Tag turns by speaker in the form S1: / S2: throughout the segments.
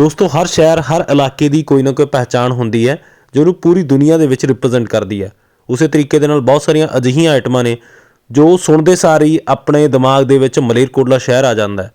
S1: ਦੋਸਤੋ, ਹਰ ਸ਼ਹਿਰ, ਹਰ ਇਲਾਕੇ ਦੀ ਕੋਈ ਨਾ ਕੋਈ ਪਹਿਚਾਣ ਹੁੰਦੀ ਹੈ, ਜੋ ਉਹਨੂੰ ਪੂਰੀ ਦੁਨੀਆ ਦੇ ਵਿੱਚ ਰਿਪਰੈਜ਼ੈਂਟ ਕਰਦੀ ਹੈ। ਉਸੇ ਤਰੀਕੇ ਦੇ ਨਾਲ ਬਹੁਤ ਸਾਰੀਆਂ ਅਜਿਹੀਆਂ ਆਈਟਮਾਂ ਨੇ, ਜੋ ਸੁਣਦੇ ਸਾਰ ਹੀ ਆਪਣੇ ਦਿਮਾਗ ਦੇ ਵਿੱਚ ਮਲੇਰਕੋਟਲਾ ਸ਼ਹਿਰ ਆ ਜਾਂਦਾ ਹੈ।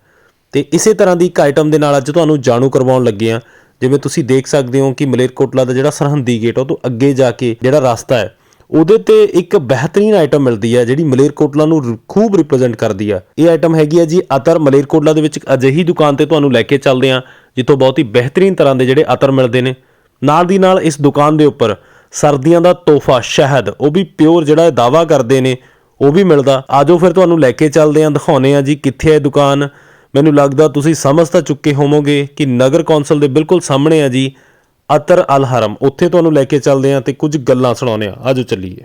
S1: ਤੇ ਇਸੇ ਤਰ੍ਹਾਂ ਦੀ ਇੱਕ ਆਈਟਮ ਦੇ ਨਾਲ ਅੱਜ ਤੁਹਾਨੂੰ ਜਾਣੂ ਕਰਵਾਉਣ ਲੱਗੇ ਹਾਂ। ਜਿਵੇਂ ਤੁਸੀਂ ਦੇਖ ਸਕਦੇ ਹੋ ਕਿ ਮਲੇਰਕੋਟਲਾ ਦਾ ਜਿਹੜਾ ਸਰਹੰਦੀ ਗੇਟ ਉਹ ਤੋਂ ਅੱਗੇ ਜਾ ਕੇ ਜਿਹੜਾ ਰਸਤਾ ਹੈ ਉਹਦੇ ਤੇ ਇੱਕ ਬਿਹਤਰੀਨ ਆਈਟਮ ਮਿਲਦੀ ਹੈ ਜਿਹੜੀ ਮਲੇਰਕੋਟਲਾ ਨੂੰ ਖੂਬ ਰਿਪਰੈਜ਼ੈਂਟ ਕਰਦੀ ਆ। ਇਹ ਆਈਟਮ ਹੈਗੀ ਹੈ ਜੀ ਅਤਰ ਮਲੇਰਕੋਟਲਾ ਦੇ ਵਿੱਚ ਇੱਕ ਅਜਿਹੀ ਦੁਕਾਨ ਤੇ ਤੁਹਾਨੂੰ ਲੈ ਕੇ ਚੱਲਦੇ ਹਾਂ ਜਿੱਥੋਂ ਬਹੁਤ ਹੀ ਬਿਹਤਰੀਨ ਤਰ੍ਹਾਂ ਦੇ ਜਿਹੜੇ ਅਤਰ ਮਿਲਦੇ ਨੇ। ਨਾਲ ਦੀ ਨਾਲ ਇਸ ਦੁਕਾਨ ਦੇ ਉੱਪਰ ਸਰਦੀਆਂ ਦਾ ਤੋਹਫਾ, ਸ਼ਹਿਦ, ਉਹ ਵੀ ਪਿਓਰ ਜਿਹੜਾ ਇਹ ਦਾਵਾ ਕਰਦੇ ਨੇ, ਉਹ ਵੀ ਮਿਲਦਾ। ਆਜੋ ਫਿਰ ਤੁਹਾਨੂੰ ਲੈ ਕੇ ਚੱਲਦੇ ਹਾਂ ਦਿਖਾਉਨੇ ਆ ਜੀ ਕਿੱਥੇ ਹੈ ਦੁਕਾਨ। ਮੈਨੂੰ ਲੱਗਦਾ ਤੁਸੀਂ ਸਮਝ ਤਾਂ ਚੁੱਕੇ ਹੋਵੋਗੇ ਕਿ ਨਗਰ ਕੌਂਸਲ ਦੇ ਬਿਲਕੁਲ ਸਾਹਮਣੇ ਆ ਜੀ ਅਤਰ ਅਲ ਹਰਮ। ਉੱਥੇ ਤੁਹਾਨੂੰ ਲੈ ਕੇ ਚੱਲਦੇ ਆ ਤੇ ਕੁਝ ਗੱਲਾਂ ਸੁਣਾਉਂਦੇ ਆ ਆਜੋ ਚੱਲੀਏ।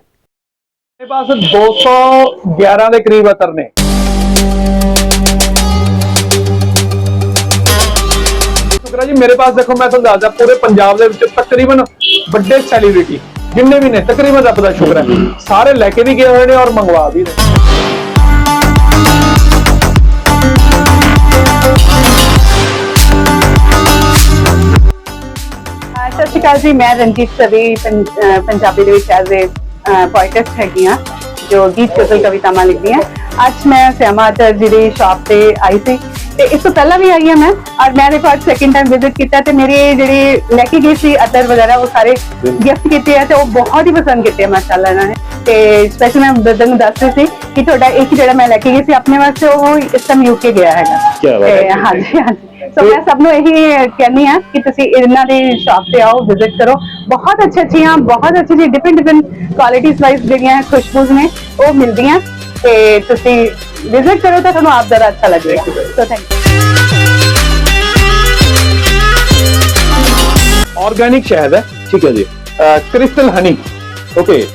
S2: ਮੇਰੇ ਪਾਸ 211 ਦੇ ਕਰੀਬ ਅਤਰ ਨੇ। ਸ਼ੁਕਰਾ ਜੀ, ਮੇਰੇ ਪਾਸ ਦੇਖੋ, ਮੈਂ ਤੁਹਾਨੂੰ ਦੱਸਦਾ, ਪੂਰੇ ਪੰਜਾਬ ਦੇ ਵਿੱਚ ਤਕਰੀਬਨ ਵੱਡੇ ਸੈਲੀਬ੍ਰਿਟੀ ਜਿੰਨੇ ਵੀ ਨੇ, ਤਕਰੀਬਨ ਰੱਬ ਦਾ ਸ਼ੁਕਰ ਹੈ। ਸਾਰੇ ਲੈ ਕੇ ਵੀ ਗਏ ਹੋਏ ਨੇ ਔਰ ਮੰਗਵਾ ਵੀ ਰਹੇ
S3: ਸਤਿ ਸ਼੍ਰੀ ਅਕਾਲ ਜੀ ਮੈਂ ਰਣਜੀਤ ਸਵੀ ਪੰ- ਅਹ ਪੰਜਾਬੀ ਦੇ ਵਿੱਚ ਐਜ਼ ਏ ਪੋਇਟਿਸਟ ਹੈਗੀ ਹਾਂ ਜੋ ਗੀਤ ਗਜ਼ਲ ਕਵਿਤਾਵਾਂ ਲਿਖਦੀ ਹਾਂ ਅੱਜ ਮੈਂ ਸਿਆਮਾ ਅਤਰ ਜੀ ਦੀ ਸ਼ਾਪ ਤੇ ਆਈ ਸੀ ਤੇ ਇਸ ਤੋਂ ਪਹਿਲਾਂ ਵੀ ਆਈ ਹਾਂ ਮੈਂ ਔਰ ਮੈਂ ਦੇਖੋ ਅੱਜ ਸੈਕਿੰਡ ਟਾਈਮ ਵਿਜ਼ਿਟ ਕੀਤਾ ਤੇ ਮੇਰੀ ਜਿਹੜੀ ਲੈ ਕੇ ਗਈ ਸੀ ਅਤਰ ਵਗੈਰਾ ਉਹ ਸਾਰੇ ਗਿਫਟ ਕੀਤੇ ਆ ਤੇ ਉਹ ਬਹੁਤ ਹੀ ਪਸੰਦ ਕੀਤੇ ਆ ਮਾਸ਼ਾਅੱਲਾ ਇਹਨਾਂ ਨੇ ਤੇ ਸਪੈਸ਼ਲ ਮੈਂ ਬਦਨ ਨੂੰ ਦੱਸ ਰਹੀ ਸੀ ਕਿ ਤੁਹਾਡਾ ਇੱਕ ਜਿਹੜਾ ਮੈਂ ਲੈ ਕੇ ਗਈ ਸੀ ਆਪਣੇ ਵਾਸਤੇ ਉਹ ਇਸ ਟਾਈਮ ਯੂਕੇ ਗਿਆ ਹੈਗਾ
S1: ਕਿਆ ਬਾਤ ਹੈ।
S3: ਤੇ ਹਾਂਜੀ ਹਾਂਜੀ ਸੋ ਮੈਂ ਸਭ ਨੂੰ ਇਹੀ ਕਹਿੰਦੀ ਆ ਕਿ ਤੁਸੀਂ ਇਹਨਾਂ ਦੀ ਸ਼ਾਪ ਤੇ ਆਓ ਵਿਜ਼ਿਟ ਕਰੋ ਬਹੁਤ ਅੱਛੀ ਅੱਛੀਆਂ ਬਹੁਤ ਅੱਛੀ ਜੀ ਡਿਫਰੈਂਟ ਡਿਫਰੈਂਟ ਕੁਆਲਿਟੀਜ਼ ਵਾਈਜ਼ ਜਿਹੜੀਆਂ ਖੁਸ਼ਬੂਜ਼ ਨੇ ਉਹ ਮਿਲਦੀਆਂ ਤੇ ਤੁਸੀਂ ਵਿਜ਼ਿਟ ਕਰੋ ਤਾਂ ਤੁਹਾਨੂੰ ਆਪ ਜ਼ਰਾ ਅੱਛਾ ਲੱਗੇਗਾ ਸੋ ਥੈਂਕ ਯੂ
S2: ਆਰਗੈਨਿਕ ਸ਼ਹਿਦ ਹੈ
S4: ਠੀਕ ਹੈ ਜੀ
S2: ਕ੍ਰਿਸਟਲ ਹਨੀ
S4: ਓਕੇ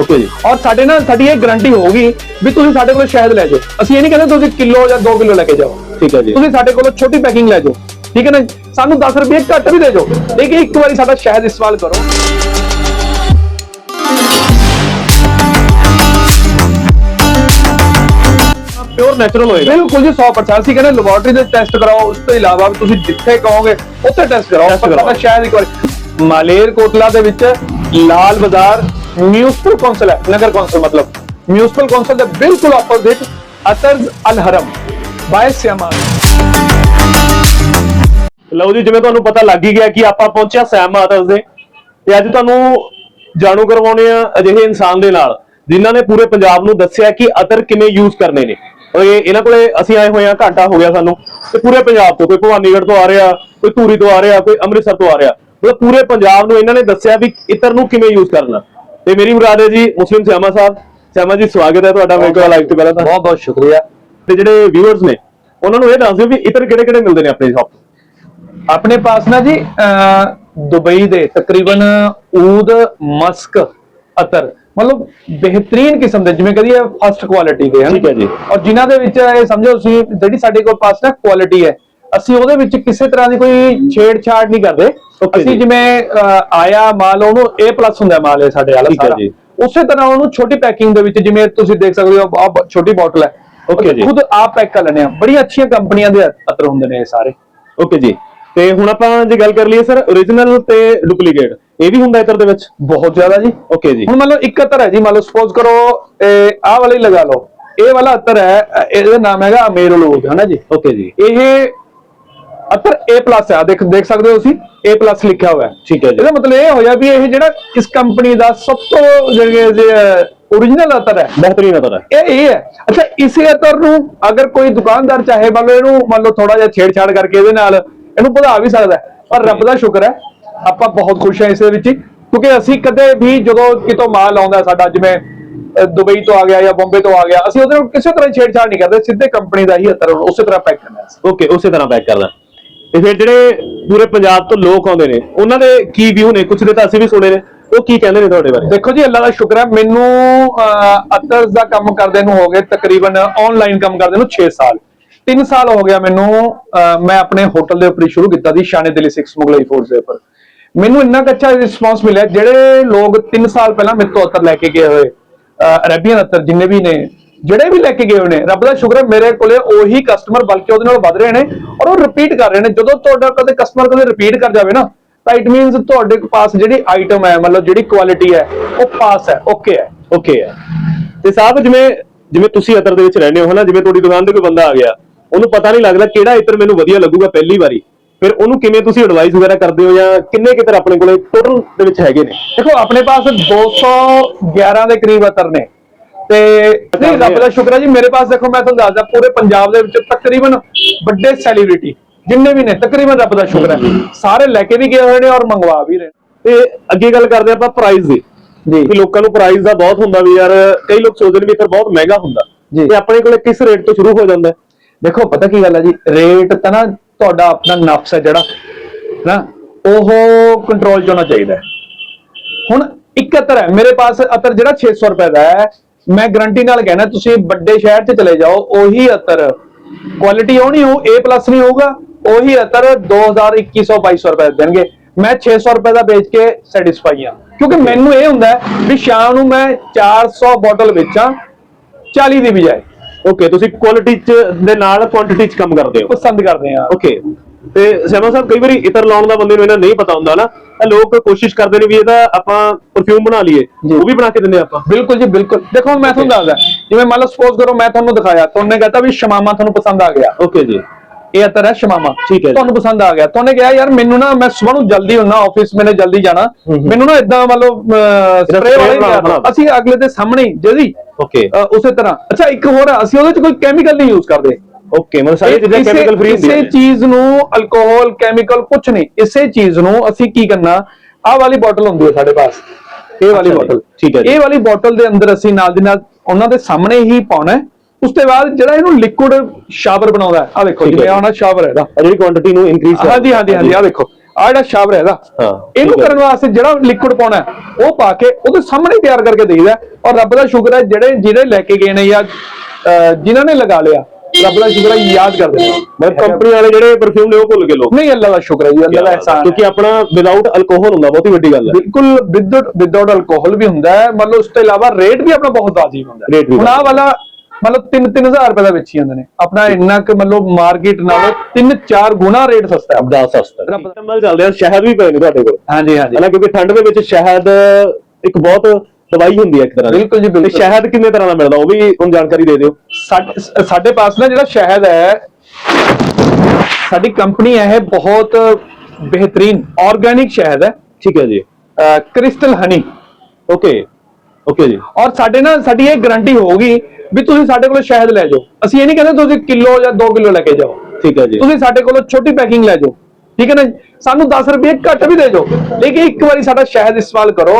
S4: ਓਕੇ ਜੀ
S2: ਔਰ ਸਾਡੇ ਨਾਲ ਸਾਡੀ ਇਹ ਗਾਰੰਟੀ ਹੋਊਗੀ ਵੀ ਤੁਸੀਂ ਸਾਡੇ ਕੋਲ ਸ਼ਹਿਦ ਲੈ ਜਾਓ ਅਸੀਂ ਇਹ ਨਹੀਂ ਕਹਿੰਦੇ ਤੁਸੀਂ ਕਿਲੋ ਜਾਂ 2 ਕਿਲੋ ਲੈ ਕੇ ਜਾਓ
S4: ਠੀਕ ਹੈ ਜੀ।
S2: ਤੁਸੀਂ ਸਾਡੇ ਕੋਲੋਂ ਛੋਟੀ ਪੈਕਿੰਗ ਲੈ ਜਾਓ ਠੀਕ ਹੈ ਨਾ ਸਾਨੂੰ 10 ਰੁਪਏ ਘੱਟ ਵੀ ਦੇ ਜਾਓ। ਲੇਕਿਨ ਇੱਕ ਵਾਰੀ ਸਾਡਾ ਸ਼ਹਿਦ ਇਸਤੇਮਾਲ ਕਰੋ।
S4: ਪਿਓਰ ਨੈਚੁਰਲ ਹੋਏਗਾ।
S2: ਬਿਲਕੁਲ ਜੀ 100% ਅਸੀਂ ਕਹਿੰਦੇ ਲੈਬੋਰਟਰੀ ਦੇ ਟੈਸਟ ਕਰਾਓ ਉਸ ਤੋਂ ਇਲਾਵਾ ਵੀ ਤੁਸੀਂ ਜਿੱਥੇ ਕਹੋਗੇ ਉੱਥੇ ਟੈਸਟ ਕਰਾਓ।
S4: Test
S2: ਪਰ
S4: ਕਰਾਓ।
S2: ਸਾਡਾ ਸ਼ਹਿਦ ਇੱਕ ਵਾਰੀ। ਮਾਲੇਰ ਕੋਟਲਾ ਦੇ ਵਿੱਚ ਲਾਲ ਬਾਜ਼ਾਰ ਮਿਊਨਿਸਪਲ ਕੌਂਸਲ ਹੈ ਨਗਰ ਕੌਂਸਲ ਮਤਲਬ। ਮਿਊਨਿਸਪਲ ਕੌਂਸਲ ਦੇ ਬਿਲਕੁਲ ਆਪੋਜ਼ਿਟ ਅਤਰਜ਼ ਅਲ ਹਰਮ ਬਾय ਸਿਆਮਾਨ
S4: ਲਓ ਜੀ ਜਿਵੇਂ ਤੁਹਾਨੂੰ ਪਤਾ ਲੱਗ ਹੀ ਗਿਆ ਕਿ ਆਪਾਂ ਪਹੁੰਚਿਆ ਸੈਮ ਮਾਤਰਸ ਦੇ ਤੇ ਅੱਜ ਤੁਹਾਨੂੰ ਜਾਣੂ ਕਰਵਾਉਣੇ ਆ ਅਜਿਹੇ ਇਨਸਾਨ ਦੇ ਨਾਲ ਜਿਨ੍ਹਾਂ ਨੇ ਪੂਰੇ ਪੰਜਾਬ ਨੂੰ ਦੱਸਿਆ ਕਿ ਅਤਰ ਕਿਵੇਂ ਯੂਜ਼ ਕਰਨੇ ਨੇ। ਔਰ ਇਹ ਇਹਨਾਂ ਕੋਲੇ ਅਸੀਂ ਆਏ ਹੋਏ ਆ ਘੰਟਾ ਹੋ ਗਿਆ ਸਾਨੂੰ ਤੇ ਪੂਰੇ ਪੰਜਾਬ ਤੋਂ ਕੋਈ ਭਵਾਨੀਗੜ੍ਹ ਤੋਂ ਆ ਰਿਹਾ ਕੋਈ ਧੂਰੀ ਤੋਂ ਆ ਰਿਹਾ ਕੋਈ ਅੰਮ੍ਰਿਤਸਰ ਤੋਂ ਆ ਰਿਹਾ। ਮਤਲਬ ਪੂਰੇ ਪੰਜਾਬ ਨੂੰ ਇਹਨਾਂ ਨੇ ਦੱਸਿਆ ਵੀ ਇਤਰ ਨੂੰ ਕਿਵੇਂ ਯੂਜ਼ ਕਰਨਾ। ਤੇ ਮੇਰੀ ਮੁਰਾਦ ਹੈ ਜੀ ਮੁਸਲਿਮ ਸਿਆਮਾ ਸਾਹਿਬ। ਸਿਆਮਾ ਜੀ ਸਵਾਗਤ ਹੈ ਤੁਹਾਡਾ ਮੇਰੇ ਕੋਲ ਲਾਈਵ ਤੇ ਪਹਿਲਾਂ ਤਾਂ।
S2: ਬਹੁਤ ਬਹੁਤ ਸ਼ੁਕਰੀਆ।
S4: ਤੇ ਜਿਹੜੇ ਵਿਊਅਰਸ ਨੇ ਉਹਨਾਂ ਨੂੰ ਇਹ ਦੱਸ ਦਿਓ ਵੀ ਇਤਰ ਕਿਹੜੇ ਕਿਹੜੇ ਮਿਲਦੇ ਨੇ ਆਪਣੀ ਸ਼ਾਪ ਤੋਂ
S2: ਆਪਣੇ ਪਾਸ ਨਾ ਜੀ ਦੁਬਈ ਦੇ ਤਕਰੀਬਨ ਊਦ ਮਸਕ ਅਤਰ ਮਤਲਬ ਬਿਹਤਰੀਨ ਕਿਸਮ ਦੇ ਜਿਵੇਂ ਕਹਦੀ ਹੈ ਫਸਟ ਕੁਆਲਿਟੀ ਦੇ ਹਨ
S4: ਠੀਕ ਹੈ ਜੀ।
S2: ਔਰ ਜਿਨ੍ਹਾਂ ਦੇ ਵਿੱਚ ਇਹ ਸਮਝੋ ਤੁਸੀਂ ਜਿਹੜੀ ਸਾਡੇ ਕੋਲ ਪਾਸ ਨਾ ਕੁਆਲਿਟੀ ਹੈ ਅਸੀਂ ਉਹਦੇ ਵਿੱਚ ਕਿਸੇ ਤਰ੍ਹਾਂ ਦੀ ਕੋਈ ਛੇੜਛਾੜ ਨਹੀਂ ਕਰਦੇ ਅਸੀਂ। ਜਿਵੇਂ ਆਇਆ ਮਾਲ ਉਹਨੂੰ A+ ਹੁੰਦਾ ਮਾਲ ਇਹ ਸਾਡੇ ਵਾਲਾ ਸਾਰਾ। ਉਸੇ ਤਰ੍ਹਾਂ ਉਹਨੂੰ ਛੋਟੀ ਪੈਕਿੰਗ ਦੇ ਵਿੱਚ ਜਿਵੇਂ ਤੁਸੀਂ ਦੇਖ ਸਕਦੇ ਹੋ ਬ- ਛੋਟੀ ਬੋਟਲ ਹੈ
S4: Okay ਜੀ।
S2: ਖੁਦ ਆਪ ਪੈਕ ਕਰ ਲੈਣੇ ਆ। ਬੜੀਆਂ ਅੱਛੀਆਂ ਕੰਪਨੀਆਂ ਦੇ ਅਤਰ ਹੁੰਦੇ ਨੇ ਇਹ ਸਾਰੇ।
S4: ਓਕੇ ਜੀ। ਤੇ ਹੁਣ ਆਪਾਂ ਜੇ ਗੱਲ ਕਰ ਲਈਏ ਸਰ origignal ਤੇ ਡੁਪਲੀਕੇਟ ਇਹ ਵੀ ਹੁੰਦਾ ਇਤਰ ਦੇ ਵਿੱਚ?
S2: ਬਹੁਤ ਜ਼ਿਆਦਾ ਜੀ।
S4: ਓਕੇ ਜੀ।
S2: ਹੁਣ ਮੰਨ ਲਓ ਇੱਕ ਅਤਰ ਹੈ ਜੀ ਮੰਨ ਲਓ ਸਪੋਜ਼ ਕਰੋ ਇਹ ਆਹ ਵਾਲਾ ਹੀ ਲਗਾ ਲਓ। ਇਹ ਵਾਲਾ ਅਤਰ ਹੈ ਇਹਦਾ ਨਾਮ ਹੈਗਾ ਅਮੇਰਲੋਗ ਹੈ ਨਾ ਜੀ?
S4: ਓਕੇ ਜੀ।
S2: ਇਹ ਅਤਰ A+ ਹੈ। ਦੇਖ ਦੇਖ ਸਕਦੇ ਹੋ ਤੁਸੀਂ? A+ ਲਿਖਿਆ ਹੋਇਆ ਹੈ।
S4: ਠੀਕ ਹੈ ਜੀ।
S2: ਇਹਦਾ ਮਤਲਬ ਇਹ ਹੋਇਆ ਵੀ ਇਹ ਜਿਹੜਾ ਇਸ ਕੰਪਨੀ ਦਾ ਸਭ ਤੋਂ ਜਿਹੜੇ origignal ਅਤਰ ਹੈ।
S4: ਬਿਹਤਰੀਨ ਇਤਰ ਹੈ।
S2: ਇਹ ਇਹ ਹੈ। ਅੱਛਾ ਇਸੇ ਅਤਰ ਨੂੰ ਅਗਰ ਕੋਈ ਦੁਕਾਨਦਾਰ ਚਾਹੇ ਮੰਨ ਲਓ ਇਹਨੂੰ ਮੰਨ ਲਓ ਥੋੜਾ ਜਿਹਾ ਛੇੜਛਾੜ ਕਰਕੇ ਇਹਦੇ ਨਾਲ ਇਹਨੂੰ ਵਧਾ ਵੀ ਸਕਦਾ ਹੈ। ਪਰ ਰੱਬ ਦਾ ਸ਼ੁਕਰ ਹੈ ਆਪਾਂ ਬਹੁਤ ਖੁਸ਼ ਹਾਂ ਇਸ ਦੇ ਵਿੱਚ ਕਿਉਂਕਿ ਅਸੀਂ ਕਦੇ ਵੀ ਜਦੋਂ ਕਿਤੋਂ ਮਾਲ ਆਉਂਦਾ ਸਾਡਾ ਜਿਵੇਂ ਅਹ, ਦੁਬਈ ਤੋਂ ਆ ਗਿਆ ਜਾਂ ਬੰਬੇ ਤੋਂ ਆ ਗਿਆ ਅਸੀਂ ਉਹਦੇ ਨਾਲ ਕਿਸੇ ਤਰ੍ਹਾਂ ਛੇੜਛਾੜ ਨਹੀਂ ਕਰਦੇ ਸਿੱਧੇ ਕੰਪਨੀ ਦਾ ਹੀ ਅਤਰ ਉਸੇ ਤਰ੍ਹਾਂ ਪੈਕ ਕਰਨਾ ਹੈ
S4: ਓਕੇ ਉਸੇ ਤਰ੍ਹਾਂ ਪੈਕ ਕਰਦਾ ਤੇ ਫਿਰ ਜਿਹੜੇ ਪੂਰੇ ਪੰਜਾਬ ਤੋਂ ਲੋਕ ਆਉਂਦੇ ਨੇ ਉਹਨਾਂ ਦੇ ਕੀ ਵਿਊ ਨੇ? ਕੁਝ ਦੇ ਤਾਂ ਅਸੀਂ ਵੀ ਸੁਣੇ ਨੇ। ਉਹ ਕੀ ਕਹਿੰਦੇ ਨੇ ਤੁਹਾਡੇ ਬਾਰੇ?
S2: ਦੇਖੋ ਜੀ, ਅੱਲਾ ਦਾ ਸ਼ੁਕਰ ਹੈ, ਮੈਨੂੰ ਅਤਰਸ ਦਾ ਕੰਮ ਕਰਦੇ ਨੂੰ ਹੋ ਗਏ ਤਕਰੀਬਨ ਆਨਲਾਈਨ ਕੰਮ ਕਰਦੇ ਨੂੰ 6 ਸਾਲ। 3 ਸਾਲ ਹੋ ਗਿਆ ਮੈਨੂੰ ਮੈਂ ਆਪਣੇ ਹੋਟਲ ਦੇ ਉੱਪਰ ਸ਼ੁਰੂ ਕੀਤਾ ਸੀ ਸ਼ਾਨੇ ਦਿਲੀ 6 ਮੁਗਲਈ ਫੋਰਸ ਦੇ ਉੱਪਰ। ਮੈਨੂੰ ਇੰਨਾ ਕੁ ਅੱਛਾ ਰਿਸਪੌਂਸ ਮਿਲਿਆ, ਜਿਹੜੇ ਲੋਕ 3 ਸਾਲ ਪਹਿਲਾਂ ਮੇਰੇ ਤੋਂ ਅਤਰ ਲੈ ਕੇ ਗਏ ਹੋਏ ਅਰੇਬੀਅਨ ਅਤਰ ਜਿੰਨੇ ਵੀ ਨੇ, ਜਿਹੜੇ ਵੀ ਲੈ ਕੇ ਗਏ ਹੋਏ ਨੇ, ਰੱਬ ਦਾ ਸ਼ੁਕਰ ਹੈ ਮੇਰੇ ਕੋਲੇ ਉਹੀ ਕਸਟਮਰ ਬਲਕਿ ਉਹਦੇ ਨਾਲ ਵੱਧ ਰਹੇ ਨੇ ਔਰ ਉਹ ਰਿਪੀਟ ਕਰ ਰਹੇ ਨੇ। ਜਦੋਂ ਤੁਹਾਡਾ ਕਦੇ ਕਸਟਮਰ ਕਦੇ ਰਿਪੀਟ ਕਰ ਜਾਵੇ ਨਾ ਤਾਂ ਇਟ ਮੀਨਸ ਤੁਹਾਡੇ ਪਾਸ ਜਿਹੜੀ ਆਈਟਮ ਹੈ ਮਤਲਬ ਜਿਹੜੀ ਕੁਆਲਿਟੀ ਹੈ ਉਹ ਪਾਸ ਹੈ ਓਕੇ ਹੈ।
S4: ਓਕੇ ਹੈ। ਤੇ ਸਾਹਿਬ ਜਿਵੇਂ ਜਿਵੇਂ ਤੁਸੀਂ ਅਤਰ ਦੇ ਵਿੱਚ ਰਹਿੰਦੇ ਹੋ ਹਨਾ ਜਿਵੇਂ ਤੁਹਾਡੀ ਦੁਕਾਨ ਤੇ ਕੋਈ ਬੰਦਾ ਆ ਗਿਆ ਉਹਨੂੰ ਪਤਾ ਨਹੀਂ ਲੱਗਦਾ ਕਿਹੜਾ ਇਤਰ ਮੈਨੂੰ ਵਧੀਆ ਲੱਗੂਗਾ ਪਹਿਲੀ ਵਾਰੀ। ਫਿਰ ਉਹਨੂੰ ਕਿਵੇਂ ਤੁਸੀਂ ਐਡਵਾਈਸ ਵਗੈਰਾ ਕਰਦੇ ਹੋ ਜਾਂ ਕਿੰਨੇ ਕਿਤਰ ਆਪਣੇ ਕੋਲੇ ਟੋਟਲ ਦੇ ਵਿੱਚ ਹੈਗੇ ਨੇ?
S2: ਦੇਖੋ ਆਪਣੇ ਪਾਸ 211 ਦੇ ਕਰੀਬ ਅਤਰ ਨੇ। ਤੇ ਨਹੀਂ ਰੱਬ ਦਾ ਸ਼ੁਕਰ ਹੈ ਜੀ ਮੇਰੇ ਪਾਸ ਦੇਖੋ ਮੈਂ ਤੁਹਾਨੂੰ ਦੱਸਦਾ ਪੂਰੇ ਪੰਜਾਬ ਦੇ ਵਿੱਚ ਤਕਰੀਬਨ ਵੱਡੇ ਸੈਲੀਬ੍ਰਿਟੀ ਜਿੰਨੇ ਵੀ ਨੇ ਤਕਰੀਬਨ ਰੱਬ ਦਾ ਸ਼ੁਕਰ ਹੈ। ਸਾਰੇ ਲੈ ਕੇ ਵੀ ਗਏ ਹੋਏ ਨੇ ਔਰ ਮੰਗਵਾ ਵੀ ਰਹੇ
S4: ਤੇ ਅੱਗੇ ਗੱਲ ਕਰਦੇ ਆਪਾਂ ਪ੍ਰਾਈਸ ਦੀ।
S2: ਜੀ।
S4: ਕਿ ਲੋਕਾਂ ਨੂੰ ਪ੍ਰਾਈਸ ਦਾ ਬਹੁਤ ਹੁੰਦਾ ਵੀ ਯਾਰ ਕਈ ਲੋਕ ਸੋਚਦੇ ਨੇ ਵੀ ਇਤਰ ਬਹੁਤ ਮਹਿੰਗਾ ਹੁੰਦਾ। ਤੇ ਆਪਣੇ ਕੋਲੇ ਕਿਸ ਰੇਟ ਤੋਂ ਸ਼ੁਰੂ ਹੋ ਜਾਂਦਾ?
S2: ਦੇਖੋ ਪਤਾ ਕੀ ਗੱਲ ਹੈ ਜੀ? ਰੇਟ ਤਾਂ ਨਾ ਤੁਹਾਡਾ ਆਪਣਾ ਨਫਸ ਹੈ ਜਿਹੜਾ ਨਾ ਉਹ ਕੰਟਰੋਲ 'ਚ ਹੋਣਾ ਚਾਹੀਦਾ ਹੁਣ ਇੱਕ ਅਤਰ ਹੈ ਮੇਰੇ ਪਾਸ ਅਤਰ ਜਿਹੜਾ 600 ਰੁਪਏ ਦਾ ਹੈ ਮੈਂ ਗਰੰਟੀ ਨਾਲ ਕਹਿਣਾ ਤੁਸੀਂ ਵੱਡੇ ਸ਼ਹਿਰ 'ਚ ਚਲੇ ਜਾਓ ਉਹੀ ਅਤਰ। ਕੁਆਲਿਟੀ ਉਹ ਨਹੀਂ ਹੋ A+ ਨਹੀਂ ਹੋਊਗਾ। ਉਹੀ ਅਤਰ 2000 2100 2200 ਰੁਪਏ ਦੇਣਗੇ। ਮੈਂ 600 ਰੁਪਏ ਦਾ ਵੇਚ ਕੇ ਸੈਟੀਸਫਾਈ ਹਾਂ। ਕਿਉਂਕਿ ਮੈਨੂੰ ਇਹ ਹੁੰਦਾ ਵੀ ਸ਼ਾਮ ਨੂੰ ਮੈਂ 400 ਬੋਟਲ ਵੇਚਾਂ 40 ਦੀ ਬਜਾਏ
S4: ਓਕੇ ਤੁਸੀਂ ਕੁਆਲਿਟੀ ਚ ਦੇ ਨਾਲ ਕੁਆਂਟੀਟੀ ਚ ਕੰਮ ਕਰਦੇ ਹੋ।
S2: ਪਸੰਦ ਕਰਦੇ ਆ
S4: ਓਕੇ ਤੇ ਸਿਆਮਾ ਸਾਹਿਬ ਕਈ ਵਾਰੀ ਇਤਰ ਲਾਉਣ ਦਾ ਬੰਦੇ ਨੂੰ ਇਹਨਾਂ ਨਹੀਂ ਪਤਾ ਹੁੰਦਾ ਨਾ ਤਾਂ ਲੋਕ ਕੋਸ਼ਿਸ਼ ਕਰਦੇ ਨੇ ਵੀ ਇਹਦਾ ਆਪਾਂ ਪਰਫਿਊਮ ਬਣਾ ਲਈਏ। ਉਹ ਵੀ ਬਣਾ ਕੇ ਦਿੰਦੇ ਆਪਾਂ।
S2: ਬਿਲਕੁਲ ਜੀ ਬਿਲਕੁਲ। ਦੇਖੋ ਮੈਂ ਤੁਹਾਨੂੰ ਦੱਸਦਾ ਜਿਵੇਂ ਮੰਨ ਲਓ ਸਪੋਜ਼ ਕਰੋ ਮੈਂ ਤੁਹਾਨੂੰ ਦਿਖਾਇਆ ਤੁਹਾਨੂੰ ਕਹਤਾ ਵੀ ਸ਼ਮਾਮਾ ਤੁਹਾਨੂੰ ਪਸੰਦ ਆ ਗਿਆ।
S4: ਓਕੇ ਜੀ।
S2: ਇਹ ਅਤਰ ਹੈ ਸ਼ਮਾਮਾ।
S4: ਠੀਕ ਹੈ।
S2: ਤੁਹਾਨੂੰ ਪਸੰਦ ਆ ਗਿਆ। ਤੁਹਾਨੂੰ ਕਿਹਾ ਯਾਰ ਮੈਨੂੰ ਨਾ ਮੈਂ ਸਵੇਰ ਨੂੰ ਜਲਦੀ ਹੁੰਨਾ ਆਫਿਸ ਮੈਨੇ ਜਲਦੀ ਜਾਣਾ। ਮੈਨੂੰ ਨਾ ਇਦਾਂ ਮੰਨ ਲਓ ਸਪਰੇ ਵਾਲੇ। ਅਸੀਂ ਅਗਲੇ ਦੇ ਸਾਹਮਣੇ ਜਦੀ
S4: ਓਕੇ
S2: ਉਸੇ ਤਰ੍ਹਾਂ। ਅੱਛਾ ਇੱਕ ਹੋਰ ਅਸੀਂ ਉਹਦੇ ਚ ਕੋਈ ਕੈਮੀਕਲ ਨਹੀਂ ਯੂਜ਼ ਕਰਦੇ।
S4: ਓਕੇ ਮਤਲਬ ਸਾਰੀ ਚੀਜ਼ਾਂ
S2: ਇਸੇ-
S4: ਕੈਮੀਕਲ ਫ੍ਰੀ
S2: ਇਸੇ
S4: ਹੁੰਦੀਆਂ ਨੇ।
S2: ਚੀਜ਼ ਨੂੰ ਅਲਕੋਹਲ ਕੈਮੀਕਲ ਕੁਝ ਨਹੀਂ। ਇਸੇ ਚੀਜ਼ ਨੂੰ ਅਸੀਂ ਕੀ ਕਰਨਾ ਆਹ ਵਾਲੀ ਬੋਟਲ ਹੁੰਦੀ ਹੈ ਸਾਡੇ ਪਾਸ। ਇਹ ਵਾਲੀ ਬੋਟਲ
S4: ਠੀਕ ਹੈ।
S2: ਇਹ ਵਾਲੀ ਬੋਟਲ ਦੇ ਅੰਦਰ ਅਸੀਂ ਨਾਲ ਦੀ ਨਾਲ ਉਹਨਾਂ ਦੇ ਸਾਹਮਣੇ ਹੀ ਪਾਉਣਾ ਹੈ। ਉਸ ਤੋਂ ਬਾਅਦ ਜਿਹੜਾ ਇਹਨੂੰ ਲਿਕੁਇਡ ਸ਼ਾਵਰ ਬਣਾਉਂਦਾ ਆ
S4: ਹੈ
S2: ਜਿਵੇਂ। ਆਉਣਾ ਸ਼ਾਵਰ ਹੈ
S4: ਆਹ ਜਿਹੜੀ ਕੁਆਂਟੀਟੀ ਨੂੰ ਇਨਕਰੀਜ਼
S2: ਹਾਂਜੀ ਹਾਂਜੀ ਹਾਂਜੀ ਆ ਦੇਖੋ ਆ ਜਿਹੜਾ ਸ਼ਾਵਰ ਹੈ
S4: ਹਾਂ,
S2: ਇਹਨੂੰ। ਕਰਨ ਵਾਸਤੇ ਜਿਹੜਾ ਲਿਕੁਇਡ ਪਾਉਣਾ ਉਹ ਪਾ ਕੇ ਉਹਦੇ ਸਾਹਮਣੇ ਤਿਆਰ ਕਰਕੇ ਦੇਈਦਾ। ਔਰ ਰੱਬ ਦਾ ਸ਼ੁਕਰ ਹੈ ਜਿਹੜੇ ਜਿਹੜੇ ਲੈ ਕੇ ਗਏ ਨੇ ਜਾਂ ਜਿਨ੍ਹਾਂ ਨੇ ਲਗਾ ਲਿਆ ਰੱਬ ਦਾ ਸ਼ੁਕਰ ਹੈ ਯਾਦ ਕਰਦੇ ਨੇ।
S4: ਮਤਲਬ ਕੰਪਨੀ ਵਾਲੇ ਜਿਹੜੇ ਪਰਫਿਊਮ ਨੇ ਉਹ ਭੁੱਲ ਗਏ ਲੋਕ।
S2: ਨਹੀਂ ਅੱਲਾ ਦਾ ਸ਼ੁਕਰ ਹੈ ਜੀ ਅੱਲਾ ਦਾ ਅਹਿਸਾਨ
S4: ਕਿਉਂਕਿ ਆਪਣਾ ਵਿਦਆਊਟ ਅਲਕੋਹਲ ਹੁੰਦਾ ਬਹੁਤੀ ਵੱਡੀ ਗੱਲ ਹੈ।
S2: ਬਿਲਕੁਲ ਵਿਦਆਊਟ ਵਿਦਆਊਟ ਅਲਕੋਹਲ ਵੀ ਹੁੰਦਾ ਹੈ। ਮਤਲਬ ਉਸ ਤੋਂ ਇਲਾਵਾ ਰੇਟ ਵੀ ਆਪਣਾ ਬਹੁਤ ਵਾਜਿਬ ਹੁੰਦਾ ਹੈ। ਹੁਣ ਆਹ ਵਾਲਾ ਮਤਲਬ 3-3000 ਰੁਪਏ ਦਾ ਵੇਚੀ ਜਾਂਦੇ ਨੇ। ਆਪਣਾ ਇੰਨਾ ਕਿ ਮਤਲਬ ਮਾਰਕੀਟ ਨਾਲੋਂ 3-4 ਗੁਣਾ ਰੇਟ ਸਸਤਾ ਹੈ।
S4: ਦਾ ਸਸਤਾ। ਰੱਬ ਚੱਲਦੇ ਆ ਸ਼ਹਿਦ ਵੀ ਪਏ ਨੇ ਤੁਹਾਡੇ ਕੋਲ।
S2: ਹਾਂਜੀ ਹਾਂਜੀ।
S4: ਹਨਾ ਕਿਉਂਕਿ ਠੰਡ ਦੇ ਵਿੱਚ ਸ਼ਹਿਦ ਇੱਕ ਬਹੁਤ ਦਵਾਈ ਹੁੰਦੀ ਹੈ ਇੱਕ ਤਰ੍ਹਾਂ ਦੀ।
S2: ਬਿਲਕੁਲ ਜੀ,
S4: ਤੇ
S2: ਬਿਲਕੁਲ।
S4: ਸ਼ਹਿਦ ਕਿੰਨੇ ਤਰ੍ਹਾਂ ਦਾ ਮਿਲਦਾ ਉਹ ਵੀ ਹੁਣ ਜਾਣਕਾਰੀ ਦੇ ਦਿਓ।
S2: ਸਾਡੇ ਸਾਡੇ ਪਾਸ ਨਾ ਜਿਹੜਾ ਸ਼ਹਿਦ ਹੈ ਸਾਡੀ ਕੰਪਨੀ ਹੈ ਇਹ ਬਹੁਤ ਬਿਹਤਰੀਨ ਆਰਗੇਨਿਕ ਸ਼ਹਿਦ ਹੈ।
S4: ਠੀਕ ਹੈ ਜੀ।
S2: ਕ੍ਰਿਸਟਲ ਹਨੀ
S4: ਓਕੇ ਓਕੇ ਜੀ।
S2: ਔਰ ਸਾਡੇ ਨਾਲ ਸਾਡੀ ਇਹ ਗਾਰੰਟੀ ਹੋਊਗੀ ਵੀ ਤੁਸੀਂ ਸਾਡੇ ਕੋਲੋਂ ਸ਼ਹਿਦ ਲੈ ਜਾਓ। ਅਸੀਂ ਇਹ ਨਹੀਂ ਕਹਿੰਦੇ ਤੁਸੀਂ ਕਿਲੋ ਜਾਂ 2 ਕਿਲੋ ਲੈ ਕੇ ਜਾਓ।
S4: ਠੀਕ ਹੈ ਜੀ।
S2: ਤੁਸੀਂ ਸਾਡੇ ਕੋਲੋਂ ਛੋਟੀ ਪੈਕਿੰਗ ਲੈ ਜਾਓ। ਠੀਕ ਹੈ ਨਾ? ਸਾਨੂੰ 10 ਰੁਪਏ ਘੱਟ ਵੀ ਦੇ ਦਿਓ। ਲੇਕਿਨ ਇੱਕ ਵਾਰੀ ਸਾਡਾ ਸ਼ਹਿਦ ਇਸਤੇਮਾਲ ਕਰੋ।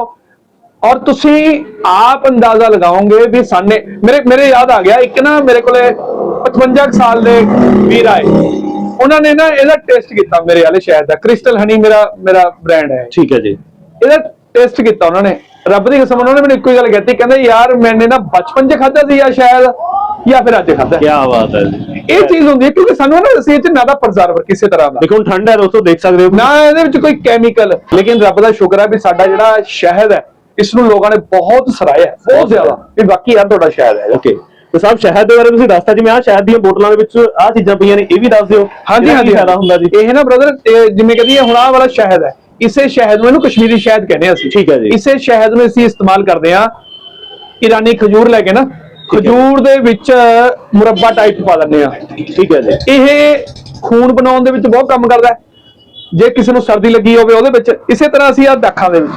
S2: ਔਰ ਤੁਸੀਂ ਆਪ ਅੰਦਾਜ਼ਾ ਲਗਾਓਗੇ ਵੀ ਸਾਨੇ ਮੇਰੇ ਮੇਰੇ ਯਾਦ ਆ ਗਿਆ ਇੱਕ ਨਾ ਮੇਰੇ ਕੋਲੇ 55 ਕੁ ਸਾਲ ਦੇ ਵੀਰ ਆਏ। ਉਹਨਾਂ ਨੇ ਨਾ ਇਹਦਾ ਟੈਸਟ ਕੀਤਾ ਮੇਰੇ ਵਾਲੇ ਸ਼ਹਿਦ ਦਾ। ਕ੍ਰਿਸਟਲ ਹਨੀ ਮੇਰਾ ਮੇਰਾ ਬ੍ਰਾਂਡ ਹੈ।
S4: ਠੀਕ ਹੈ ਜੀ।
S2: ਇਹਦਾ ਟੈਸਟ ਕੀਤਾ ਉਹਨਾਂ ਨੇ। ਰੱਬ ਦੀ ਕਸਮ ਉਹਨਾਂ ਨੇ ਮੈਨੂੰ ਇੱਕੋ ਹੀ ਗੱਲ ਕਹਿਤੀ ਕਹਿੰਦੇ ਯਾਰ ਮੈਨੇ ਨਾ ਬਚਪਨ 'ਚ ਖਾਧਾ ਸੀ ਜਾਂ ਸ਼ਾਇਦ ਜਾਂ ਫਿਰ ਅੱਜ ਖਾਧਾ
S4: ਕੀ ਬਾਤ ਹੈ ਜੀ।
S2: ਇਹ ਚੀਜ਼ ਹੁੰਦੀ ਹੈ ਕਿਉਂਕਿ ਸਾਨੂੰ ਨਾ ਅਸੀਂ ਇਹ 'ਚ ਨਾ ਦਾ ਪ੍ਰਜ਼ਰਵਰ ਕਿਸੇ ਤਰ੍ਹਾਂ ਦਾ।
S4: ਦੇਖੋ ਹੁਣ ਠੰਡ ਹੈ ਦੋਸਤੋ ਦੇਖ ਸਕਦੇ ਹੋ।
S2: ਨਾ ਇਹਦੇ ਵਿੱਚ ਕੋਈ ਕੈਮੀਕਲ ਲੇਕਿਨ ਰੱਬ ਦਾ ਸ਼ੁਕਰ ਹੈ ਵੀ ਸਾਡਾ ਜਿਹੜਾ ਸ਼ਹਿਦ ਹੈ ਇਸ ਨੂੰ ਲੋਕਾਂ ਨੇ ਬਹੁਤ ਸਰਾਇਆ ਹੈ, ਬਹੁਤ ਜ਼ਿਆਦਾ। ਵੀ ਬਾਕੀ ਯਾਰ ਤੁਹਾਡਾ ਸ਼ਹਿਦ ਹੈ।
S4: ਓਕੇ ਤੇ ਸਾਹਿਬ ਸ਼ਹਿਦ ਦੇ ਬਾਰੇ ਤੁਸੀਂ ਦੱਸਤਾ ਜਿਵੇਂ ਆਹ ਸ਼ਹਿਦ ਦੀਆਂ ਬੋਤਲਾਂ ਦੇ ਵਿੱਚ ਆਹ ਚੀਜ਼ਾਂ ਪਈਆਂ ਨੇ ਇਹ ਵੀ ਦੱਸ ਦਿਓ।
S2: ਹਾਂਜੀ ਹਾਂਜੀ
S4: ਫਾਇਦਾ ਹੁੰਦਾ ਜੀ?
S2: ਇਹ ਨਾ ਬ੍ਰਦਰ ਜਿਵੇਂ ਕਹਦੀ ਹੁਣ ਆਹ ਵਾਲਾ ਸ਼ਹਿਦ ਹੈ। ਇਸੇ ਸ਼ਹਿਦ ਨੂੰ ਇਹਨੂੰ ਕਸ਼ਮੀਰੀ ਸ਼ਹਿਦ ਕਹਿੰਦੇ ਆ ਅਸੀਂ।
S4: ਠੀਕ ਹੈ ਜੀ।
S2: ਇਸੇ ਸ਼ਹਿਦ ਨੂੰ ਅਸੀਂ ਇਸਤੇਮਾਲ ਕਰਦੇ ਆ ਇਰਾਨੀ ਖਜੂਰ ਲੈ ਕੇ ਨਾ ਖਜੂਰ ਦੇ ਵਿੱਚ ਮੁਰੱਬਾ ਟਾਈਪ ਪਾ ਦਿੰਦੇ ਆ
S4: ਠੀਕ ਹੈ ਜੀ।
S2: ਇਹ ਖੂਨ ਬਣਾਉਣ ਦੇ ਵਿੱਚ ਬਹੁਤ ਕੰਮ ਕਰਦਾ ਜੇ ਕਿਸੇ ਨੂੰ ਸਰਦੀ ਲੱਗੀ ਹੋਵੇ ਉਹਦੇ ਵਿੱਚ ਇਸੇ ਤਰ੍ਹਾਂ ਅਸੀਂ ਆ ਦਾਖਾਂ ਦੇ ਵਿੱਚ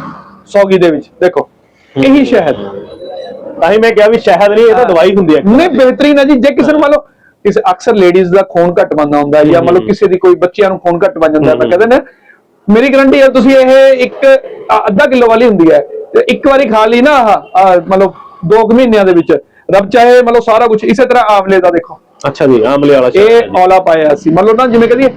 S2: ਸੌਗੀ ਦੇ ਵਿੱਚ ਦੇਖੋ। ਇਹੀ ਸ਼ਹਿਦ।
S4: ਤਾਂ ਹੀ ਮੈਂ ਕਿਹਾ ਵੀ ਸ਼ਹਿਦ ਨਹੀਂ ਇਹ ਤਾਂ ਦਵਾਈ ਹੁੰਦੀ ਹੈ।
S2: ਨਹੀਂ ਬਿਹਤਰੀਨ ਹੈ ਜੀ। ਜੇ ਕਿਸੇ ਨੂੰ ਮੰਨ ਲਓ ਕਿਸੇ ਅਕਸਰ ਲੇਡੀਜ਼ ਦਾ ਖੂਨ ਘੱਟ ਬੰਦਾ ਹੁੰਦਾ ਜਾਂ ਮੰਨ ਲਓ ਕਿਸੇ ਦੀ ਕੋਈ ਬੱਚਿਆਂ ਨੂੰ ਖੂਨ ਘੱਟ ਬਣ ਜਾਂਦਾ ਤਾਂ ਕਹਿੰਦੇ ਨੇ ਮੇਰੀ ਗਰੰਟੀ ਹੈ ਤੁਸੀਂ ਇਹ ਇੱਕ ਅੱਧਾ ਕਿਲੋ ਵਾਲੀ ਹੁੰਦੀ ਹੈ। ਤੇ ਇੱਕ ਵਾਰੀ ਖਾ ਲਈ ਨਾ ਆਹ ਮਤਲਬ 2 ਮਹੀਨਿਆਂ ਦੇ ਵਿੱਚ। ਰੱਬ ਚਾਹੇ ਮਤਲਬ ਸਾਰਾ ਕੁਝ ਇਸੇ ਤਰ੍ਹਾਂ ਆਵਲੇ ਦਾ ਦੇਖੋ।
S4: ਅੱਛਾ ਜੀ ਆਮਲੇ ਵਾਲਾ
S2: ਇਹ। ਔਲਾ ਪਾਇਆ ਸੀ। ਮਤਲਬ ਨਾ ਜਿਵੇਂ ਕਹਦੀਏ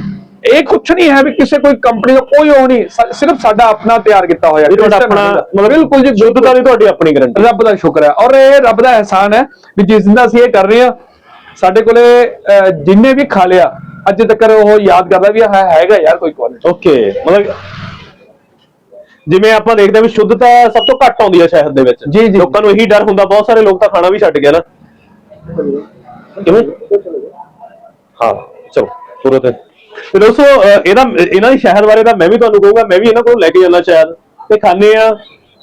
S2: ਇਹ ਕੁਝ ਨਹੀਂ ਹੈ ਵੀ ਕਿਸੇ ਕੋਈ ਕੰਪਨੀ ਦਾ ਕੋਈ ਉਹ ਨਹੀਂ। ਸਿਰਫ ਸਾਡਾ ਆਪਣਾ ਤਿਆਰ ਕੀਤਾ ਹੋਇਆ।
S4: ਤੁਹਾਡਾ ਆਪਣਾ
S2: ਮਤਲਬ ਬਿਲਕੁਲ ਜੀ
S4: ਸ਼ੁੱਧਤਾ ਦੀ ਤੁਹਾਡੀ ਆਪਣੀ ਗਰੰਟੀ
S2: ਰੱਬ ਦਾ ਸ਼ੁਕਰ ਹੈ। ਔਰ ਇਹ ਰੱਬ ਦਾ ਅਹਿਸਾਨ ਹੈ ਵੀ ਜਿਸ ਦਿਨ ਅਸੀਂ ਇਹ ਕਰ ਰਹੇ ਹਾਂ ਸਾਡੇ ਕੋਲੇ ਜਿੰਨੇ ਵੀ ਖਾ ਲਿਆ ਅੱਜ ਤੱਕ ਉਹ ਯਾਦ ਕਰਦਾ ਵੀ ਹਾਂ ਹੈਗਾ ਯਾਰ ਕੋਈ ਕੁਆਲਿਟੀ
S4: ਓਕੇ ਮਤਲਬ ਜਿਵੇਂ ਆਪਾਂ ਦੇਖਦੇ ਹਾਂ ਵੀ ਸ਼ੁੱਧਤਾ ਸਭ ਤੋਂ ਘੱਟ ਆਉਂਦੀ ਹੈ ਸ਼ਹਿਦ ਦੇ ਵਿੱਚ।
S2: ਜੀ, ਜੀ।
S4: ਲੋਕਾਂ ਨੂੰ ਇਹੀ ਡਰ ਹੁੰਦਾ ਬਹੁਤ ਸਾਰੇ ਲੋਕ ਤਾਂ ਖਾਣਾ ਵੀ ਛੱਡ ਗਏ ਨਾ। ਕਿਵੇਂ? ਹਾਂ ਚਲੋ ਪੂਰਾ ਤੇ ਤੇ ਦੋਸਤੋ ਅਹ ਇਹਦਾ ਇਹਨਾਂ ਦੀ ਸ਼ਹਿਰ ਬਾਰੇ ਤਾਂ ਮੈਂ ਵੀ ਤੁਹਾਨੂੰ ਕਹੂੰਗਾ ਮੈਂ ਵੀ ਇਹਨਾਂ ਕੋਲ ਲੈ ਕੇ ਜਾਣਾ ਸ਼ਾਇਦ ਤੇ ਖਾਣੇ ਆ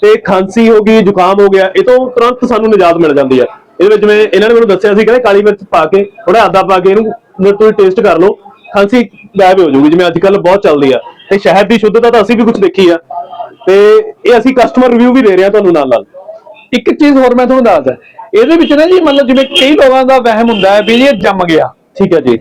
S4: ਤੇ ਖਾਂਸੀ ਹੋ ਗਈ ਜ਼ੁਕਾਮ ਹੋ ਗਿਆ ਇਹ ਤੋਂ ਤੁਰੰਤ ਸਾਨੂੰ ਨਿਜਾਤ ਮਿਲ ਜਾਂਦੀ ਆ ਇਹਦੇ ਵਿੱਚ ਜਿਵੇਂ ਇਹਨਾਂ ਨੇ ਮੈਨੂੰ ਦੱਸਿਆ ਸੀ ਕਹਿੰਦੇ ਕਾਲੀ ਮਿਰਚ ਪਾ ਕੇ ਥੋੜਾ ਆਦਾ ਪਾ ਕੇ ਇਹਨੂੰ ਤੁਸੀਂ ਟੇਸਟ ਕਰ ਲਓ। ਖਾਂਸੀ ਗਾਇਬ ਹੋ ਜਾਊਗੀ ਜਿਵੇਂ ਅੱਜ ਕੱਲ ਬਹੁਤ ਚੱਲਦੀ ਆ। ਤੇ ਸ਼ਹਿਦ ਦੀ ਸ਼ੁੱਧਤਾ ਤਾਂ ਅਸੀਂ ਵੀ ਕੁਝ ਦੇਖੀ ਆ। ਤੇ ਇਹ ਅਸੀਂ ਕਸਟਮਰ ਰਿਵਿਊ ਵੀ ਦੇ ਰਹੇ ਹਾਂ ਤੁਹਾਨੂੰ ਨਾਲ ਨਾਲ।
S2: ਇੱਕ ਚੀਜ਼ ਹੋਰ ਮੈਂ ਤੁਹਾਨੂੰ ਦੱਸਦਾ ਇਹਦੇ ਵਿੱਚ ਨਾ ਜੀ ਮਤਲਬ ਜਿਵੇਂ ਕਈ ਲੋਕਾਂ ਦਾ ਵਹਿਮ ਹੁੰਦਾ ਹੈ ਵੀ ਇਹ ਜੰਮ ਗਿਆ।
S4: ਠੀਕ ਹੈ ਜੀ।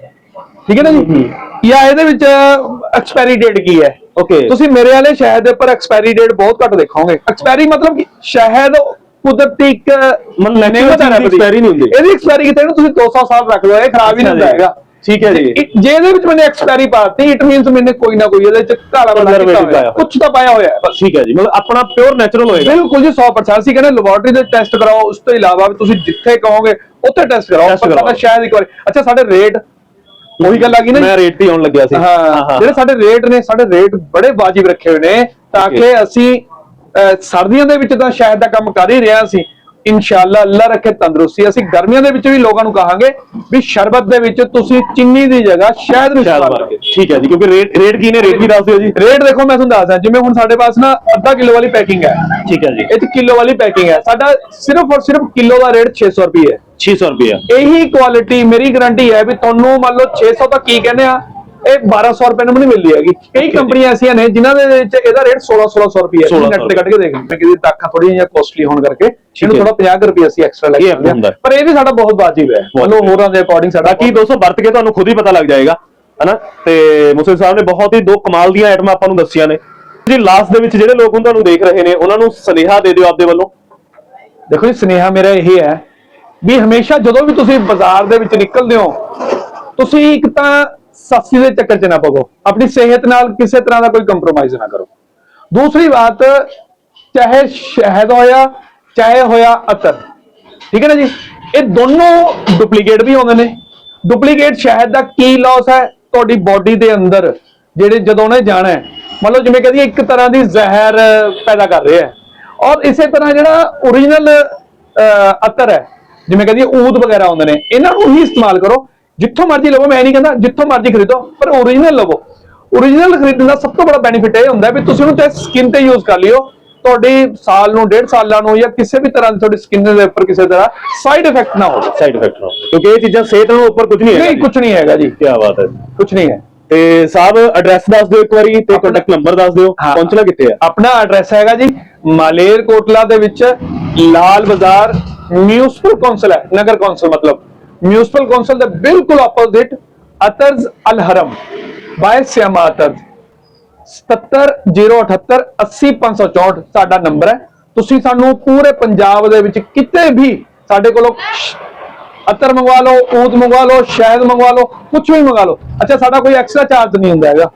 S2: ਠੀਕ ਹੈ ਨਾ ਜੀ? ਜਾਂ ਇਹਦੇ ਵਿੱਚ ਐਕਸਪਾਇਰੀ ਡੇਟ ਕੀ ਹੈ?
S4: ਓਕੇ
S2: ਤੁਸੀਂ ਮੇਰੇ ਵਾਲੇ ਸ਼ਹਿਦ ਦੇ ਉੱਪਰ ਐਕਸਪਾਇਰੀ ਡੇਟ ਬਹੁਤ ਘੱਟ ਦੇਖੋਗੇ। ਐਕਸਪਾਇਰੀ ਮਤਲਬ ਕਿ ਸ਼ਹਿਦ ਕੁਦਰਤੀ ਇੱਕ
S4: natural
S2: ਨਿਯਮਤ ਹੈ
S4: expiry ਨਹੀਂ ਹੁੰਦੀ।
S2: ਇਹਦੀ ਐਕਸਪਾਇਰੀ ਕਿਤੇ ਇਹਨੂੰ ਤੁਸੀਂ 200 ਸਾਲ ਰੱਖ ਲਓ ਇਹ ਖਰਾਬ ਹੀ ਨਹੀਂ ਹੁੰਦਾ ਹੈਗਾ
S4: ਠੀਕ ਹੈ ਜੀ।
S2: ਜੇ ਇਹਦੇ ਵਿੱਚ ਮੈंने ਐਕਸਪਾਇਰੀ ਪਾਤੀ ਇਟ ਮੀਨਸ ਮੈंने ਕੋਈ ਨਾ ਕੋਈ ਇਹਦੇ ਵਿੱਚ ਕਾਲਾ ਬਣਾ ਹੋਇਆ। ਕੁਝ ਤਾਂ ਪਾਇਆ ਹੋਇਆ ਹੈ।
S4: ਠੀਕ ਹੈ ਜੀ। ਮਤਲਬ ਆਪਣਾ ਪਿਓਰ ਨੈਚੁਰਲ ਹੋਏਗਾ।
S2: ਬਿਲਕੁਲ ਜੀ 100% ਅਸੀਂ ਕਹਿੰਦੇ ਲੈਬੋਰਟਰੀ ਦੇ ਟੈਸਟ ਕਰਾਓ ਉਸ ਤੋਂ ਇਲਾਵਾ ਵੀ ਤੁਸੀਂ ਜਿੱਥੇ ਕਹੋਗੇ ਉੱਥੇ ਟੈਸਟ ਕਰਾਓ। ਸਾਡਾ ਸ਼ਾਇਦ ਇੱਕ ਵਾਰੀ ਅੱਛਾ ਸਾਡੇ ਰੇਟ ਉਹੀ ਗੱਲ ਆ ਗਈ ਨਾ।
S4: ਮੈਂ ਰੇਟ ਤੇ ਆਉਣ ਲੱਗਿਆ ਸੀ।
S2: ਹਾਂ। ਜਿਹੜੇ ਸਾਡੇ ਰੇਟ ਨੇ ਸਾਡੇ ਰੇਟ ਬੜੇ ਵਾਜਿਬ ਰੱਖੇ ਹੋਏ ਨੇ ਤਾਂ. ਕਿ ਅਸੀਂ ਸਰਦੀਆਂ ਦੇ ਵਿੱਚ ਤਾਂ ਸ਼ਾਇਦ ਦਾ ਕੰਮ ਕਰ ਹੀ ਰਿਹਾ ਸੀ। ਇਨਸ਼ਾਅੱਲਾ ਅੱਲਾ ਰੱਖੇ ਤੰਦਰੁਸਤੀ। ਅਸੀਂ ਗਰਮੀਆਂ ਦੇ ਵਿੱਚ ਵੀ ਲੋਕਾਂ ਨੂੰ ਕਹਾਂਗੇ ਵੀ ਸ਼ਰਬਤ ਦੇ ਵਿੱਚ ਤੁਸੀਂ ਚੀਨੀ ਦੀ ਜਗ੍ਹਾ ਸ਼ਹਿਦ ਨੂੰ ਕਰੋ
S4: ਕੇ। ਠੀਕ ਹੈ ਜੀ ਕਿਉਂਕਿ ਰੇਟ ਰੇਟ ਕੀ ਨੇ? ਰੇਟ ਵੀ ਦੱਸ ਦਿਓ ਜੀ।
S2: ਰੇਟ ਦੇਖੋ ਮੈਂ ਤੁਹਾਨੂੰ ਦੱਸਦਾ ਜਿਵੇਂ ਹੁਣ ਸਾਡੇ ਪਾਸ ਨਾ ਅੱਧਾ ਕਿਲੋ ਵਾਲੀ ਪੈਕਿੰਗ ਹੈ।
S4: ਠੀਕ ਹੈ ਜੀ।
S2: ਇਹ 'ਚ ਕਿਲੋ ਵਾਲੀ ਪੈਕਿੰਗ ਹੈ। ਸਾਡਾ ਸਿਰਫ ਔਰ ਸਿਰਫ ਕਿਲੋ ਦਾ ਰੇਟ 600 ਰੁਪਏ ਹੈ।
S4: 600 ਰੁਪਏ।
S2: ਇਹੀ ਕੁਆਲਿਟੀ ਮੇਰੀ ਗਾਰੰਟੀ ਹੈ ਵੀ ਤੁਹਾਨੂੰ ਮੰਨ ਲਓ 600 ਤਾਂ ਕੀ ਕਹਿੰਦੇ ਆ? ਇਹ 1200 ਰੁਪਏ ਨੂੰ ਨਹੀਂ ਮਿਲਦੀ ਹੈਗੀ। ਕਈ ਕੰਪਨੀਆਂ ਐਸੀਆਂ ਨੇ ਜਿਨ੍ਹਾਂ ਦੇ ਵਿੱਚ ਇਹਦਾ ਰੇਟ 16 1600 ਰੁਪਏ ਹੈ।
S4: 1600
S2: ਨੈਟ ਤੇ ਕੱਢ ਕੇ ਦੇਖ ਮੈਂ ਕਿਹਦੀ ਤਾਕਾਂ ਥੋੜੀ ਜਿਹੀਆਂ ਕੋਸਟਲੀ ਹੋਣ ਕਰਕੇ ਇਹਨੂੰ। ਥੋੜਾ 50 ਰੁਪਏ ਅਸੀਂ ਐਕਸਟਰਾ ਲੈ
S4: ਇਹ
S2: ਕੇ ਆਉਂਦੇ
S4: ਹੁੰਦਾ
S2: ਹਾਂ। ਪਰ ਇਹ ਵੀ ਸਾਡਾ ਬਹੁਤ ਵਾਜਿਬ ਹੈ। ਮੰਨ ਲਓ ਹੋਰਾਂ ਦੇ ਅਕੋਰਡਿੰਗ ਸਾਡਾ
S4: ਬਾਕੀ ਦੋਸਤੋ ਵਰਤ ਕੇ ਤੁਹਾਨੂੰ ਖੁਦ ਹੀ ਪਤਾ ਲੱਗ ਜਾਏਗਾ। ਹਨਾ? ਤੇ ਮੁਸਲਿਮ ਸਾਹਿਬ ਨੇ ਬਹੁਤ ਹੀ ਦੋ ਕਮਾਲ ਦੀਆਂ ਆਈਟਮਾਂ ਆਪਾਂ ਨੂੰ ਦੱਸੀਆਂ ਨੇ। ਜੀ ਲਾਸਟ ਦੇ ਵਿੱਚ ਜਿਹੜੇ ਲੋਕ ਹੁਣ ਤੁਹਾਨੂੰ ਦੇਖ ਰਹੇ ਨੇ ਉਹਨਾਂ ਨੂੰ ਸੁਨੇਹਾ ਦੇ ਦਿਓ ਆਪਦੇ ਵੱਲੋਂ।
S2: ਦੇਖੋ ਜੀ ਸੁਨੇਹਾ ਮੇਰਾ ਇਹ ਹੈ ਵੀ ਹਮੇਸ਼ਾ ਜਦੋਂ ਵੀ ਤੁਸੀਂ ਬਾਜ਼ਾਰ ਦੇ ਵਿੱਚ ਨਿਕਲਦੇ ਹੋ ਤੁਸੀਂ ਇੱਕ ਤਾਂ ਸਸਤੀ ਦੇ ਚੱਕਰ 'ਚ ਨਾ ਪਵੋ ਆਪਣੀ ਸਿਹਤ ਨਾਲ ਕਿਸੇ ਤਰ੍ਹਾਂ ਦਾ ਕੋਈ ਕੰਪਰੋਮਾਈਜ਼ ਨਾ ਕਰੋ। ਦੂਸਰੀ ਬਾਤ, ਚਾਹੇ ਸ਼ਹਿਦ ਹੋਇਆ, ਚਾਹੇ ਹੋਇਆ ਅਤਰ ਠੀਕ ਹੈ ਨਾ ਜੀ? ਇਹ ਦੋਨੋਂ ਡੁਪਲੀਕੇਟ ਵੀ ਆਉਂਦੇ ਨੇ। ਡੁਪਲੀਕੇਟ ਸ਼ਹਿਦ ਦਾ ਕੀ ਲਾਸ ਹੈ? ਤੁਹਾਡੀ ਬਾਡੀ ਦੇ ਅੰਦਰ, ਜਿਹੜੇ ਜਦੋਂ ਉਹਨੇ ਜਾਣਾ ਹੈ। ਮੰਨ ਲਓ ਜਿਵੇਂ ਕਹਦੀ ਇੱਕ ਤਰ੍ਹਾਂ ਦੀ ਜ਼ਹਿਰ ਪੈਦਾ ਕਰ ਰਿਹਾ ਹੈ। ਔਰ ਇਸੇ ਤਰ੍ਹਾਂ ਜਿਹੜਾ ਓਰੀਜਨਲ ਅਤਰ ਹੈ, ਜਿਵੇਂ ਕਹਦੀ ਊਦ ਵਗੈਰਾ ਆਉਂਦੇ ਨੇ, ਇਹਨਾਂ ਨੂੰ ਹੀ ਇਸਤੇਮਾਲ ਕਰੋ। ਜਿੱਥੋਂ ਮਰਜ਼ੀ ਲਵੋ ਮੈਂ ਨਹੀਂ ਕਹਿੰਦਾ ਜਿੱਥੋਂ ਮਰਜ਼ੀ ਖਰੀਦੋ ਪਰ ਓਰੀਜਨਲ ਲਵੋ। ਓਰੀਜਨਲ ਖਰੀਦਣ ਦਾ ਸਭ ਤੋਂ ਬੜਾ ਬੈਨੀਫਿਟ ਇਹ ਹੁੰਦਾ ਵੀ ਤੁਸੀਂ ਉਹਨੂੰ ਚਾਹੇ ਸਕਿਨ ਤੇ ਯੂਜ਼ ਕਰ ਲਿਓ ਤੁਹਾਡੀ ਸਾਲ ਨੂੰ ਡੇਢ ਸਾਲਾਂ ਨੂੰ ਜਾਂ ਕਿਸੇ ਵੀ ਤਰ੍ਹਾਂ ਦੀ ਤੁਹਾਡੀ ਸਕਿਨ ਦੇ ਉੱਪਰ ਕਿਸੇ ਤਰ੍ਹਾਂ ਸਾਈਡ ਇਫੈਕਟ ਨਾ ਹੋਵੇ।
S4: ਸਾਈਡ ਇਫੈਕਟ ਨਾ ਹੋਵੇ। ਕਿਉਂਕਿ ਇਹ ਚੀਜ਼ਾਂ ਸਿਹਤ ਨਾਲ ਉੱਪਰ ਕੁਝ ਨਹੀਂ ਹੈ
S2: ਨਹੀਂ ਕੁਝ ਨਹੀਂ ਹੈਗਾ ਜੀ।
S4: ਕੀ ਬਾਤ ਹੈ।
S2: ਕੁਝ ਨਹੀਂ ਹੈ।
S4: ਤੇ ਸਾਹਿਬ ਐਡਰੈਸ ਦੱਸ ਦਿਓ ਇੱਕ ਵਾਰੀ ਤੇ ਕੰਟੈਕਟ ਨੰਬਰ ਦੱਸ ਦਿਓ। ਪਹੁੰਚਣਾ ਕਿੱਥੇ ਹੈ?
S2: ਆਪਣਾ ਐਡਰੈਸ ਹੈਗਾ ਜੀ ਮਾਲੇਰ ਕੋਟਲਾ ਦੇ ਵਿੱਚ ਲਾਲ ਬਾਜ਼ਾਰ ਮਿਊਨਿਸਪਲ ਕੌਂਸਲ ਹੈ ਨਗਰ ਕੌਂਸਲ ਮਤਲਬ। ਮਿਊਨਿਸਪਲ ਕੌਂਸਲ ਦੇ ਬਿਲਕੁਲ ਆਪੋਜ਼ਿਟ ਅਤਰਜ਼ ਅਲ ਹਰਮ ਬਾय ਸਿਆਮਾ ਅਤਰਜ਼। 70078 80564 ਸਾਡਾ ਨੰਬਰ ਹੈ। ਤੁਸੀਂ ਸਾਨੂੰ ਪੂਰੇ ਪੰਜਾਬ ਦੇ ਵਿੱਚ ਕਿਤੇ ਵੀ ਸਾਡੇ ਕੋਲੋਂ ਅਤਰ ਮੰਗਵਾ ਲਓ ਊਦ ਮੰਗਵਾ ਲਓ, ਸ਼ਹਿਦ ਮੰਗਵਾ ਲਓ ਕੁਝ ਵੀ ਮੰਗਵਾ ਲਓ। ਅੱਛਾ, ਸਾਡਾ ਕੋਈ ਐਕਸਟਰਾ ਚਾਰਜ ਨਹੀਂ ਹੁੰਦਾ ਹੈਗਾ।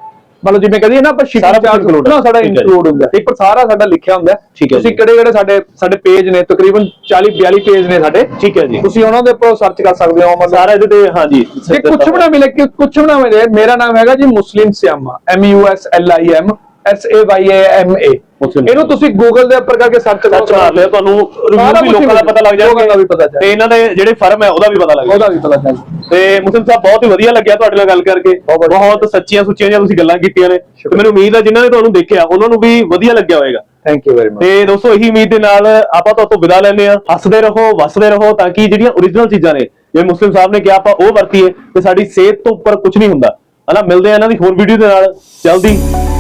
S2: ਮਤਲਬ ਜਿਵੇਂ ਕਹਦੀ ਨਾ ਆਪਾਂ ਸ਼ਿਪਿੰਗ ਚਾਰਜ ਨਾ ਸਾਡਾ
S4: ਠੀਕ।
S2: ਇਨਕਲੂਡ ਹੁੰਦਾ ਪਰ ਸਾਰਾ ਸਾਡਾ ਲਿਖਿਆ ਹੁੰਦਾ।
S4: ਠੀਕ
S2: ਤੁਸੀਂ। ਕਿਹੜੇ ਕਿਹੜੇ ਸਾਡੇ ਸਾਡੇ ਪੇਜ ਨੇ ਤਕਰੀਬਨ 40 42 ਪੇਜ ਨੇ ਸਾਡੇ
S4: ਠੀਕ ਹੈ ਜੀ
S2: ਤੁਸੀਂ ਉਹਨਾਂ ਦੇ ਉੱਪਰ ਸਰਚ ਕਰ ਸਕਦੇ ਹੋ ਮਤਲਬ
S4: ਸਾਰਾ ਇਹਦੇ ਤੇ ਹਾਂਜੀ
S2: ਜੇ ਕੁਝ ਵੀ ਨਾ ਮਿਲੇ ਕਿ ਕੁਝ ਵੀ ਨਾ ਮਿਲੇ ਮੇਰਾ ਨਾਮ ਹੈਗਾ ਜੀ Muslim Siama M U S L I M S A Y A M A
S4: Muslim
S2: ਇਹਨੂੰ ਤੁਸੀਂ ਗੂਗਲ ਦੇ ਉੱਪਰ ਕਰਕੇ ਸਰਚ
S4: ਮਾਰ ਲਿਓ ਤੁਹਾਨੂੰ ਰਿਵਿਊ ਵੀ ਲੋਕਾਂ ਦਾ ਪਤਾ ਲੱਗ
S2: ਲੋਕਾਂ ਦਾ
S4: ਜਾਏਗਾ
S2: ਵੀ ਪਤਾ ਚੱਲ
S4: ਤੇ ਇਹਨਾਂ ਦੇ ਜਿਹੜੇ ਫਰਮ ਹੈ ਉਹਦਾ ਵੀ ਪਤਾ ਲੱਗ
S2: ਉਹਦਾ
S4: ਜਾਏਗਾ
S2: ਵੀ ਪਤਾ ਚੱਲ
S4: ਤੇ ਮੁਸਲਿਮ ਸਾਹਿਬ ਬਹੁਤ ਹੀ ਵਧੀਆ ਲੱਗਿਆ ਤੁਹਾਡੇ ਨਾਲ ਗੱਲ ਕਰਕੇ। ਬਹੁਤ ਸੱਚੀਆਂ ਸੁੱਚੀਆਂ ਜਿਹੀਆਂ ਤੁਸੀਂ ਗੱਲਾਂ ਕੀਤੀਆਂ ਨੇ। ਤੇ ਮੈਨੂੰ ਉਮੀਦ ਹੈ ਜਿਨ੍ਹਾਂ ਨੇ ਤੁਹਾਨੂੰ ਦੇਖਿਆ ਉਹਨਾਂ ਨੂੰ ਵੀ ਵਧੀਆ ਲੱਗਿਆ ਹੋਵੇਗਾ।
S2: ਥੈਂਕ ਯੂ ਵੈਰੀ ਮਚ
S4: ਤੇ ਦੋਸਤੋ ਇਹੀ ਉਮੀਦ ਦੇ ਨਾਲ ਆਪਾਂ ਤੁਹਾਡੇ ਤੋਂ ਵਿਦਾ ਲੈਂਦੇ ਆ ਹੱਸਦੇ ਰਹੋ ਵਸਦੇ ਰਹੋ ਤਾਂ ਕਿ ਜਿਹੜੀਆਂ ਓਰੀਜਨਲ ਚੀਜ਼ਾਂ ਨੇ ਜਿਵੇਂ ਮੁਸਲਿਮ ਸਾਹਿਬ ਨੇ ਕਿਹਾ ਆਪਾਂ ਉਹ ਵਰਤੀਏ ਤੇ ਸਾਡੀ ਸਿਹਤ ਤੋਂ ਉੱਪਰ ਕੁਝ ਨਹੀਂ ਹੁੰਦਾ। ਹਨਾ ਮਿਲਦੇ ਆ ਇਹਨਾਂ ਦੀ ਹੋਰ ਵੀਡੀਓ ਦੇ ਨਾਲ। ਜਲਦੀ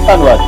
S4: ਧੰਨਵਾਦ।